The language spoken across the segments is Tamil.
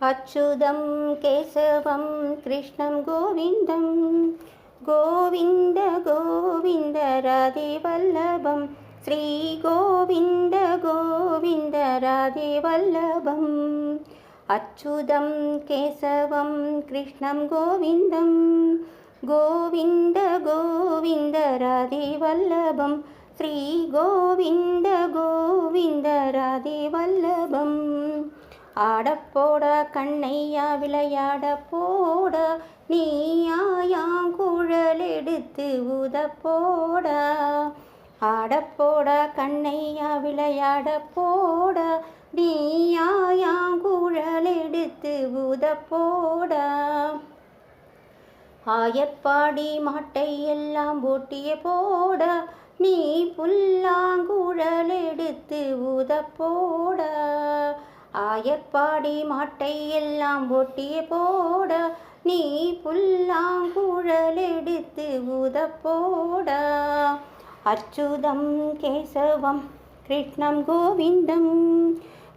அச்சுதம் கேசவம் கிருஷ்ணம் கோவிந்தம் கோவிந்த கோவிந்த ராதே வல்லபம் ஸ்ரீ கோவிந்த கோவிந்த ராதே வல்லபம் அச்சுதம் கேசவம் கிருஷ்ணம் கோவிந்தம் கோவிந்த கோவிந்த ராதே வல்லபம் ஸ்ரீ கோவிந்த கோவிந்த ராதே வல்லபம் ஆடப்போட கண்ணையா விளையாட போட நீ எடுத்து ஊதப்போட ஆடப்போட கண்ணையா விளையாட போட நீ எடுத்து ஊதப்போட ஆயப்பாடி மாட்டை எல்லாம் ஓட்டிய போட நீ புல்லாங்குழல் எடுத்து ஊதப்போட வாயற்பாடி மாட்டை எல்லாம் ஒட்டிய போட நீ புல்லாங்குழல் எடுத்து ஊதப்போட அச்சுதம் கேசவம் கிருஷ்ணம் கோவிந்தம்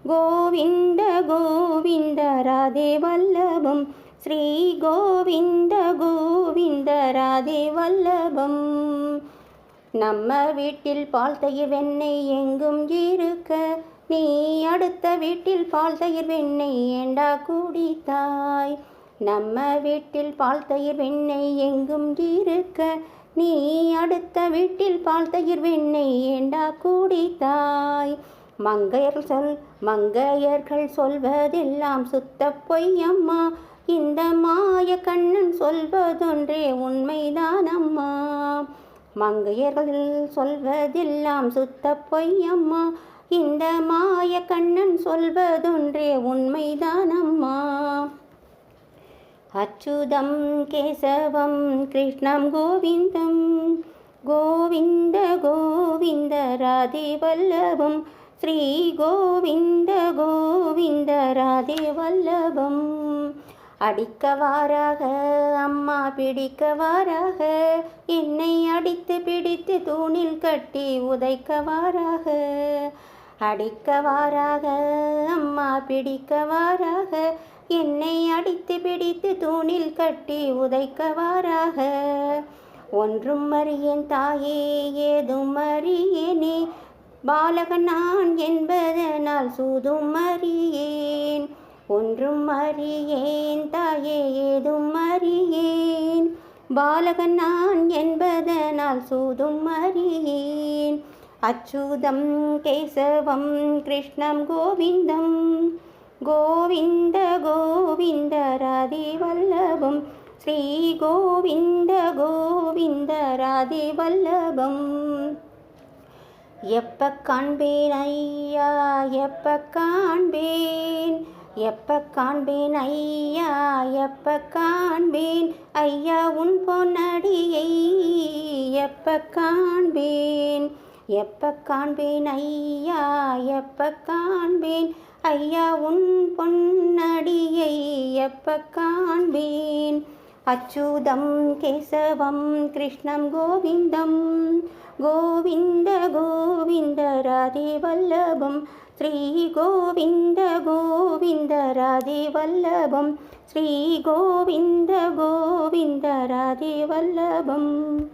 கோவிந்த கோவிந்த ராதே வல்லபம் ஸ்ரீ கோவிந்த கோவிந்த ராதே வல்லபம். நம்ம வீட்டில் பால் தயிர் வெண்ணெய் எங்கும் இருக்க நீ அடுத்த வீட்டில் பால் தயிர் வெண்ணெய் ஏண்டா குடித்தாய்? நம்ம வீட்டில் பால் தயிர் வெண்ணெய் எங்கும் இருக்க? நீ அடுத்த வீட்டில் பால் தயிர் வெண்ணெய் ஏண்டா குடித்தாய்? மங்கையர் சொல் மங்கையர்கள் சொல்வதெல்லாம் சுத்த பொய்யம்மா. இந்த மாய கண்ணன் சொல்வதொன்றே உண்மைதான் அம்மா. மங்கையர்கள் சொல்வதெல்லாம் சுத்த பொய்யம்மா. இந்த மாய கண்ணன் சொல்வதொன்றே உண்மைதான் அம்மா அச்சுதம் கேசவம் கிருஷ்ணம் கோவிந்தம். கோவிந்த கோவிந்த ராதே வல்லபம் ஸ்ரீ கோவிந்த கோவிந்த ராதே வல்லபம் அடிக்கவாராக அம்மா பிடிக்க வாராக என்னை அடித்து பிடித்து தூணில் கட்டி உதைக்கவாராக அடிக்கவாராக அம்மா பிடிக்கவாராக என்னை அடித்து பிடித்து தூணில் கட்டி உதைக்கவாராக ஒன்றும் அறியேன் தாயே ஏதும் அறியேனே பாலகன் நான் என்பதனால் சூதும் அறியேன். ஒன்றும் அறியேன் தாயே ஏதும் அறியேன் பாலகன் நான் என்பதனால் சூதும் அறியேன். அச்சுதம் கேசவம் கிருஷ்ணம் கோவிந்தம். கோவிந்த கோவிந்த ராதே வல்லபம். ஸ்ரீ கோவிந்த கோவிந்த ராதே வல்லபம். எப்ப காண்பேன் ஐயா எப்ப காண்பேன்? எப்ப காண்பேன் ஐயா எப்ப காண்பேன்? ஐயா உன் பொன்னடியை எப்ப காண்பேன்? எப்ப காண்பேன் ஐயா எப்ப காண்பேன் ஐயா உன் பொன்னடியை எப்ப காண்பேன்? அச்சுதம் கேசவம் கிருஷ்ணம் கோவிந்தம் கோவிந்த கோவிந்த ராதே வல்லபம் ஸ்ரீ கோவிந்த கோவிந்த ராதே வல்லபம் ஸ்ரீ கோவிந்த கோவிந்த ராதே வல்லபம்.